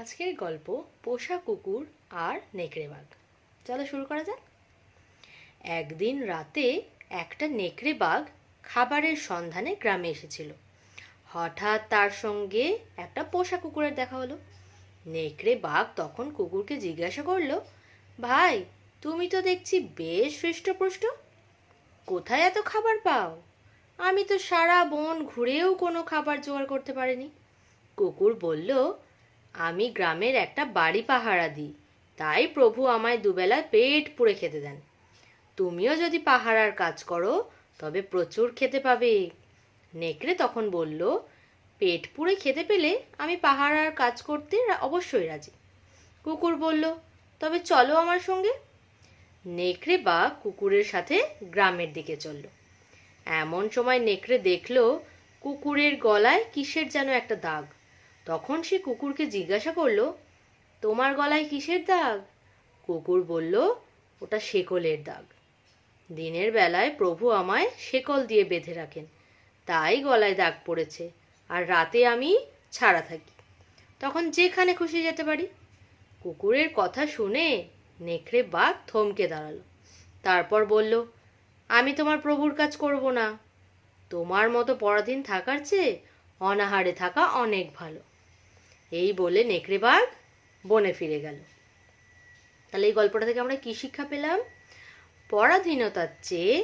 আজকের গল্প পোষা কুকুর আর নেকড়ে বাঘ। চলো শুরু করা যাক। একদিন রাতে একটা নেকড়ে বাঘ খাবারের সন্ধানে গ্রামে এসেছিল। হঠাৎ তার সঙ্গে একটা পোষা কুকুরের দেখা হলো। নেকড়ে বাঘ তখন কুকুরকে জিজ্ঞাসা করল, ভাই, তুমি তো দেখছি বেশ হৃষ্টপুষ্ট। কোথায় এত খাবার পাও? আমি তো সারা বন ঘুরেও কোনো খাবার জোগাড় করতে পারিনি। কুকুর বলল আমি গ্রামের একটা বাড়ি পাহারা দিই। তাই প্রভু আমায় দুবেলা পেট পুড়ে খেতে দেন। তুমিও যদি পাহারার কাজ করো, তবে প্রচুর খেতে পাবে। নেকড়ে তখন বলল, পেট পুড়ে খেতে পেলে আমি পাহারার কাজ করতে অবশ্যই রাজি। কুকুর বলল, তবে চলো আমার সঙ্গে। নেকড়ে বা কুকুরের সাথে গ্রামের দিকে চলল। এমন সময় নেকড়ে দেখল, কুকুরের গলায় কিসের যেন একটা দাগ। তখন সে কুকুরকে জিজ্ঞাসা করল, তোমার গলায় কিসের দাগ? কুকুর বলল, ওটা শেকলের দাগ। দিনের বেলায় প্রভু আমায় শেকল দিয়ে বেঁধে রাখেন। তাই গলায় দাগ পড়েছে, আর রাতে আমি ছাড়া থাকি। তখন যেখানে খুশি যেতে পারি। কুকুরের কথা শুনে নেকড়ে বাঘ থমকে দাঁড়াল। তারপর বলল, আমি তোমার প্রভুর কাজ করব না। তোমার মতো পরাধীন থাকার চেয়ে অনাহারে থাকা অনেক ভালো। এই বলে নেকড়ে বাঘ বনে ফিরে গেল। তাহলে এই গল্পটা থেকে আমরা কি শিক্ষা পেলাম? পরাধীনতার চেয়ে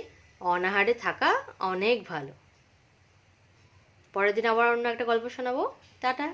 অনাহারে থাকা অনেক ভালো। পরের দিন আবার অন্য একটা গল্প শোনাবো। টাটা।